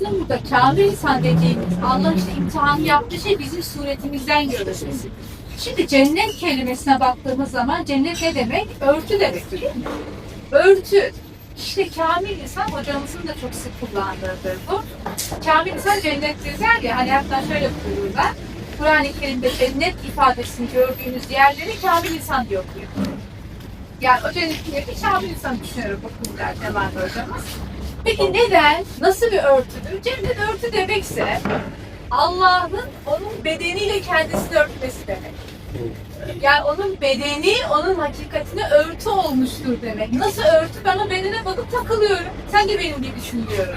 Aslında kamil insan dediğimiz Allah işte imtihan yaptığı şey bizim suretimizden görülmesi. Şimdi cennet kelimesine baktığımız zaman cennet ne demek? Örtü demek değil mi? Örtü. İşte kamil insan hocamızın da çok sık kullandığıdır bu. Kamil insan cennettir der ya hani hatta şöyle buyururlar. Kur'an-ı Kerim'de cennet ifadesini gördüğünüz yerleri kamil insan diye okuyor. Yani o cennetin kamil insan düşünüyorum okurlar Cemal hocamız. Peki neden? Nasıl bir örtüdür? Cennet örtü demekse Allah'ın onun bedeniyle kendisini örtmesi demek. Yani onun bedeni onun hakikatine örtü olmuştur demek. Nasıl örtü? Ben o bedene bakıp takılıyorum. Sen de benim gibi düşünüyorum.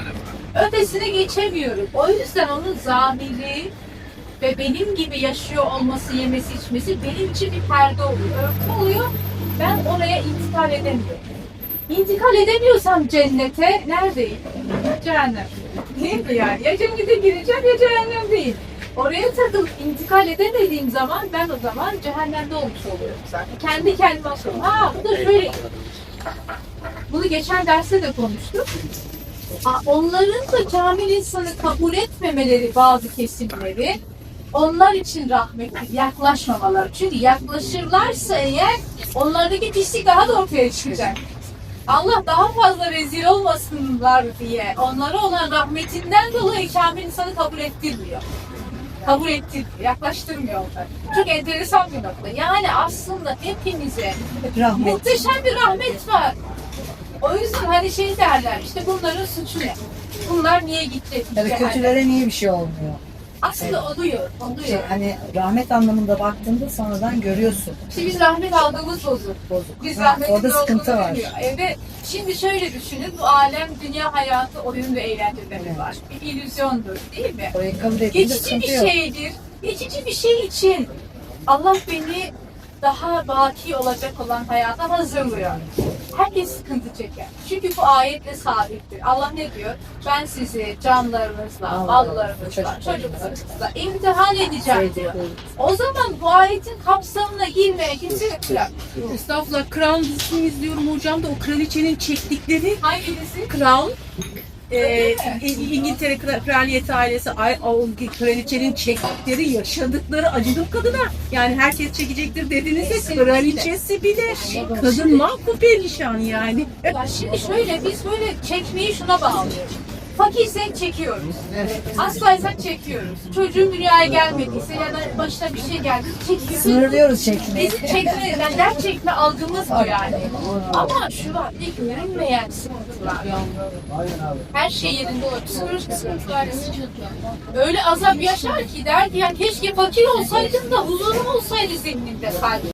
Ötesine geçemiyorum. O yüzden onun zamiri ve benim gibi yaşıyor olması, yemesi, içmesi benim için bir perde oluyor. Örtü oluyor. Ben oraya intikal edemiyorum. İntikal edemiyorsam cennete neredeyim? Cehennem. Değil mi yani? Ya cennete gireceğim ya cehennemdeyim. Oraya takılıp intikal edemediğim zaman ben o zaman cehennemde olmuş oluyorum zaten. Kendi kendime soruyorum. Ha bu da şöyle. Bunu geçen derste de konuştuk. Onların da kamil insanı kabul etmemeleri bazı kesimleri onlar için rahmetli yaklaşmamaları. Çünkü yaklaşırlarsa eğer onlardaki pislik daha da ortaya çıkacak. Allah daha fazla rezil olmasınlar diye onlara olan rahmetinden dolayı kamil insanı kabul ettirmiyor. Kabul ettirmiyor, yaklaştırmıyor onları. Çok enteresan bir nokta. Yani aslında hepimize Rahmet. muhteşem bir rahmet var. O yüzden hani şey derler işte bunların suçu ne? Bunlar niye gitti? Tabii kötülere niye bir şey olmuyor? Aslında oluyor, Şey, oluyor. hani rahmet anlamında baktığında sonradan görüyorsun. İşte biz rahmet algımız bozuk. Bozuk. Biz Ha, orada sıkıntı var. bilmiyor. Evet. Şimdi şöyle düşünün, bu alem dünya hayatı oyun ve eğlencede mi Evet. var? Bir illüzyondur değil mi? Orayı kabul Geçici bir yok. şeydir. Geçici bir şey için Allah beni daha baki olacak olan hayata hazırlıyor. Herkes sıkıntı çeker. Çünkü bu ayetle sabittir. Allah ne diyor? Ben sizi canlarınızla, mallarınızla, çocuklarınızla. imtihan edeceğim diyor. O zaman bu ayetin kapsamına girmeye kimse yok. Estağfurullah Crown dizisini izliyorum hocam da o kraliçenin çektikleri Hangisi? Crown e, İ- İngiltere kra- kraliyeti ailesi kraliçenin çektikleri yaşadıkları acıdım kadına. Yani herkes çekecektir dediniz Kesinlikle. kraliçesi bile kadın mahvu perişan yani. Ya şimdi şöyle biz böyle çekmeyi şuna bağlıyoruz. Fakirsek çekiyoruz. Hastaysak çekiyoruz. Çocuğun dünyaya gelmediyse ya da başına bir şey geldi çekiyoruz. Sınırlıyoruz çekmeyi. Bizim çekme, yani dert çekme algımız bu yani. Ama şu var, görünmeyen sıkıntılar. Her şey yerinde olur. Psikolojik sıkıntılar Öyle azap yaşar ki der ki ya keşke fakir olsaydım da huzurum olsaydı zihnimde kalbimde.